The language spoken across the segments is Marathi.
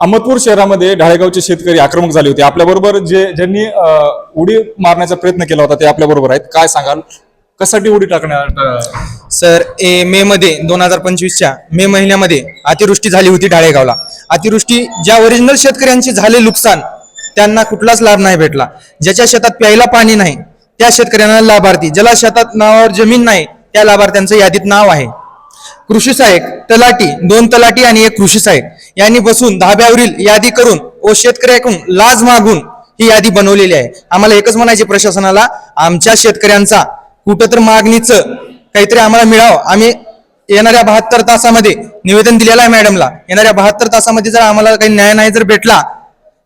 अहमदपूर शहरामध्ये ढाळेगावचे शेतकरी आक्रमक झाले होते. आपल्याबरोबर जे ज्यांनी उडी मारण्याचा प्रयत्न केला होता ते आपल्याबरोबर आहेत. काय सांगाल? कशासाठी उडी टाकण्यात सर ए मे मध्ये दोन हजार पंचवीसच्या मे महिन्यामध्ये अतिवृष्टी झाली होती ढाळेगावला. अतिवृष्टी ज्या ओरिजिनल शेतकऱ्यांचे झाले नुकसान त्यांना कुठलाच लाभ नाही भेटला. ज्याच्या शेतात प्यायला पाणी नाही त्या शेतकऱ्यांना लाभार्थी. ज्याला शेतात नावावर जमीन नाही त्या लाभार्थ्यांचं यादीत नाव आहे. कृषी सहाय्यक तलाटी दोन तलाटी आणि एक कृषी सहाय्यक. यांनी बसून धाब्यावरील यादी करून व शेतकऱ्याकडून लाज मागून ही यादी बनवलेली आहे. आम्हाला एकच म्हणायचे प्रशासनाला आमच्या शेतकऱ्यांचा कुठं तर मागणीचं काहीतरी आम्हाला मिळावं. आम्ही येणाऱ्या बहात्तर तासामध्ये निवेदन दिलेलं आहे मॅडमला. येणाऱ्या बहात्तर तासामध्ये जर आम्हाला काही न्याय नाही जर भेटला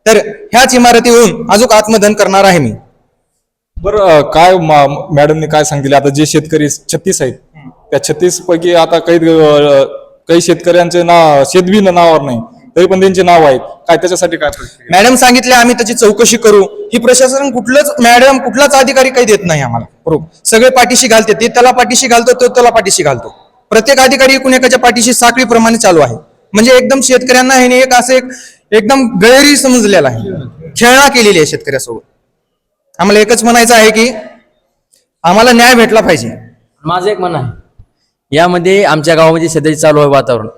तर ह्याच इमारतीवरून अजून आत्मदहन करणार आहे मी. बरं काय मॅडमने काय सांगितले? आता जे शेतकरी छत्तीस आहेत त्या छत्तीस पैकी आता काही काही शेतकऱ्यांचे नाव शेतबी नावावर नाही तरी पण त्यांचे नाव आहेत. काय त्याच्यासाठी काय? मॅडम सांगितले आम्ही त्याची चौकशी करू. ही प्रशासन कुठलंच मॅडम कुठलाच अधिकारी काही देत नाही आम्हाला. बरोबर? सगळे पाठीशी घालते. ते त्याला पाठीशी घालतो तो त्याला पाठीशी घालतो. प्रत्येक अधिकारी एकूण एकाच्या पाठीशी साखळीप्रमाणे चालू आहे. म्हणजे एकदम शेतकऱ्यांना ह्याने एक असं एक एकदम गैरी समजलेला आहे. खेळणा केलेली आहे शेतकऱ्यासोबत. आम्हाला एकच म्हणायचं आहे की आम्हाला न्याय भेटला पाहिजे. माझं एक म्हणणं आहे. यामध्ये आमच्या गावामध्ये सध्या चालू आहे वातावरण.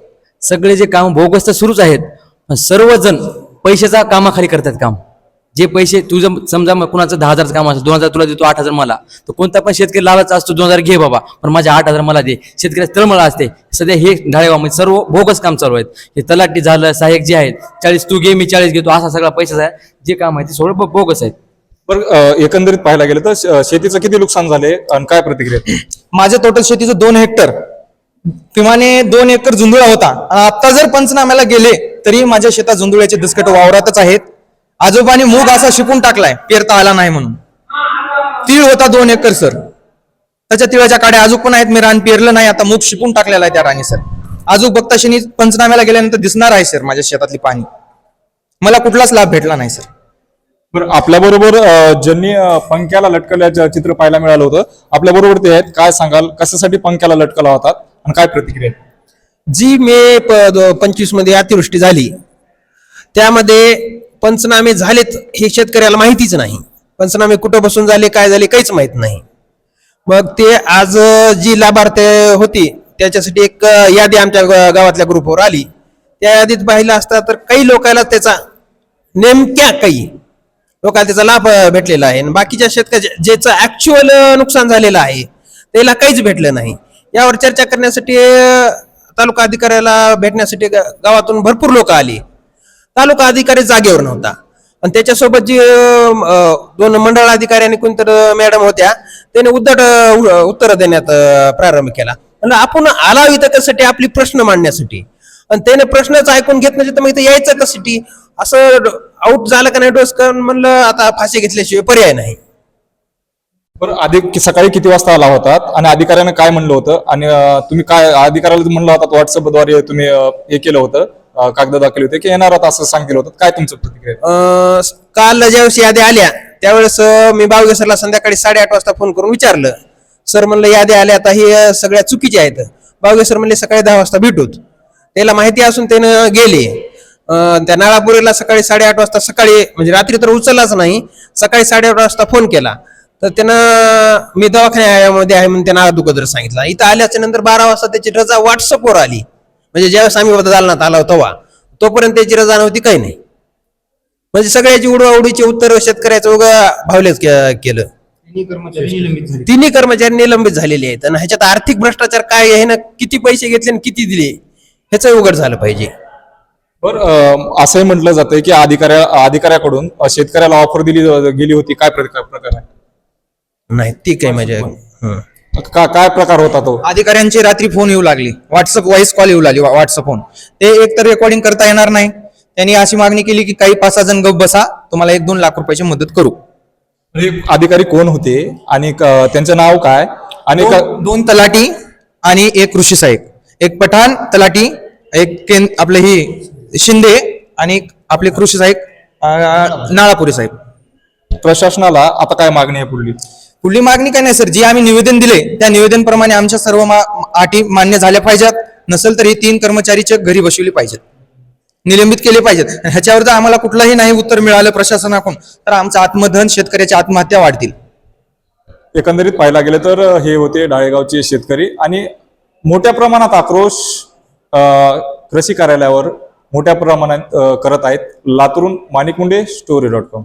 सगळे जे काम भोगस तर सुरूच आहेत पण सर्वजण पैशाचा कामाखाली करतात काम. जे पैसे तुझं समजा मग कुणाचं दहा हजारचं काम असेल दोन हजार तुला देतो आठ हजार मला. तर कोणता पण शेतकरी लावायचा असतो दोन हजार घे बाबा पण माझे आठ हजार मला दे. शेतकऱ्या तळमळ असते. सध्या हे ढाळेगावमध्ये सर्व भोगस काम चालू आहेत. हे तलाठी झालं सहाय्यक जे आहेत चाळीस तू घे मी चाळीस घेतो असा सगळा पैसाचा आहे. जे काम आहे ते सगळं भो- बोगस आहेत. बरं एकंदरीत पाहायला गेलं तर शेतीचं किती नुकसान झाले आणि काय प्रतिक्रिया माझ्या टोटल शेतीचं दोन हेक्टर किमाने दोन एकर जुंधुळा होता. आणि आता जर पंचनाम्याला गेले तरी माझ्या शेतात जुंधुळ्याचे दसकट वावरातच आहेत. आजोबाने मूग असा शिकून टाकलाय पेरता आला नाही म्हणून. तीळ होता दोन एकर सर. त्याच्या तिळाच्या काड्या अजून पण आहेत मी रान पेरलं नाही आता मूग शिकून टाकलेला आहे त्या राणी सर. अजून बघताशनी पंचनाम्याला गेल्यानंतर दिसणार आहे सर माझ्या शेतातली पाणी. मला कुठलाच लाभ भेटला नाही सर. बरं आपल्या बरोबर ज्यांनी पंख्याला लटकल्याचं चित्र पाहायला मिळालं होतं आपल्या बरोबर ते आहेत. काय सांगाल? कशासाठी पंख्याला लटकला होतात आणि काय प्रतिक्रिया जी मे पंचवीसमध्ये अतिवृष्टी झाली. त्यामध्ये पंचनामे झालेत हे शेतकऱ्याला माहितीच नाही. पंचनामे कुठं बसून झाले काय झाले काहीच माहीत नाही. मग ते आज जी लाभार्थी होती त्याच्यासाठी एक यादी आमच्या गावातल्या ग्रुपवर आली. त्या यादीत पाहिलं असता तर काही लोकांना त्याचा नेमक्या काही लोकांना त्याचा लाभ भेटलेला आहे. आणि बाकीच्या शेतकऱ्या ज्याचं ऍक्च्युअल नुकसान झालेलं आहे त्याला काहीच भेटलं नाही. यावर चर्चा करण्यासाठी तालुका अधिकाऱ्याला भेटण्यासाठी गावातून भरपूर लोक आली. तालुका अधिकारी जागेवर नव्हता. आणि त्याच्यासोबत जी दोन मंडळ अधिकारी आणि कोणतर मॅडम होत्या त्याने उद्धट उत्तर देण्यात प्रारंभ केला. आपण आला इथं त्यासाठी आपली प्रश्न मांडण्यासाठी. आणि त्याने प्रश्नच ऐकून घेत नाही तर मग इथं यायचं कशासाठी असं आउट झालं का नाही डोस म्हणलं आता फाशी घेतल्याशिवाय पर्याय नाही. बरं आधी कि- सकाळी किती वाजता आला होतात आणि अधिकाऱ्यानं काय म्हणलं होतं? आणि तुम्ही काय अधिकाऱ्याला म्हणलं होतात व्हॉट्सअपद्वारे तुम्ही हे केलं होतं कागद दाखल होते की येणार होता असं सांगितलं होतं. काय तुमचं प्रतिक्रिया काल ज्यावेळेस याद्या आल्या त्यावेळेस मी बावगे सरला संध्याकाळी साडेआठ वाजता फोन करून विचारलं. सर म्हणलं याद्या आल्या आता ही सगळ्या चुकीच्या आहेत. बावगे सर म्हणले सकाळी दहा वाजता भेटूत. त्याला माहिती असून त्यानं गेले. त्या नाळापुरीला सकाळी साडेआठ वाजता सकाळी म्हणजे रात्री तर उचललाच नाही सकाळी साडेआठ वाजता फोन केला. तर त्यानं मी दवाखान्यामध्ये आहे म्हणून त्यांना अगोदर सांगितलं. इथं आल्याच्यानंतर बारा वाजता त्याची रजा व्हॉट्सअपवर आली. म्हणजे ज्यावेळेस आम्ही दालनात आला होता तेव्हा. तोपर्यंत त्याची रजा नव्हती काही नाही. म्हणजे सगळ्याची उडवाउडीची उत्तर शेतकऱ्याचं उगा भावलेच केलं. तिन्ही कर्मचारी निलंबित झालेले आहेत. आणि ह्याच्यात आर्थिक भ्रष्टाचार काय आहे ना किती पैसे घेतले आणि किती दिले? ह्याचं उघड झालं पाहिजे. बरं असंही म्हटलं जातंय की अधिकाऱ्या अधिकाऱ्याकडून शेतकऱ्याला ऑफर दिली गेली होती काय प्रकार प्रकार आहे? नाही ती काय म्हणजे हं. का काय प्रकार होता तो? अधिकाऱ्यांची रात्री फोन येऊ लागली. व्हॉट्सअप व्हॉइस कॉल येऊ लागली व्हॉट्सअप फोन ते एक तर रेकॉर्डिंग करता येणार नाही. त्यांनी अशी मागणी केली की काही पाच सहा जण गप बसा तुम्हाला एक दोन लाख रुपयाची मदत करू. हे अधिकारी कोण होते आणि त्यांचं नाव काय? आणि दोन तलाठी आणि एक कृषी सहाय्यक एक पठाण तलाठी एक केंद आपले ही शिंदे आणि आपले कृषी साहेब नाळापुरी साहेब. प्रशासनाला आता काय मागणी आहे पुढली? पुढली मागणी काय नाही सर. जी आम्ही निवेदन दिले त्या निवेदनप्रमाणे आमच्या सर्व अटी मान्य झाल्या पाहिजेत. नसेल तर ही तीन कर्मचारी घरी बसवली पाहिजेत. निलंबित केले पाहिजेत. ह्याच्यावर जर आम्हाला कुठलंही नाही उत्तर मिळालं प्रशासनाकडून. तर आमचं आत्मधन शेतकऱ्याच्या आत्महत्या वाढतील. एकंदरीत पाहायला गेलं तर हे होते डाळेगावचे शेतकरी आणि मोठ्या प्रमाणात आक्रोश कृषी कार्यालयावर मोठ्या प्रमाणात करत आहेत. लातूरून मानिकुंडे स्टोरी डॉट कॉम.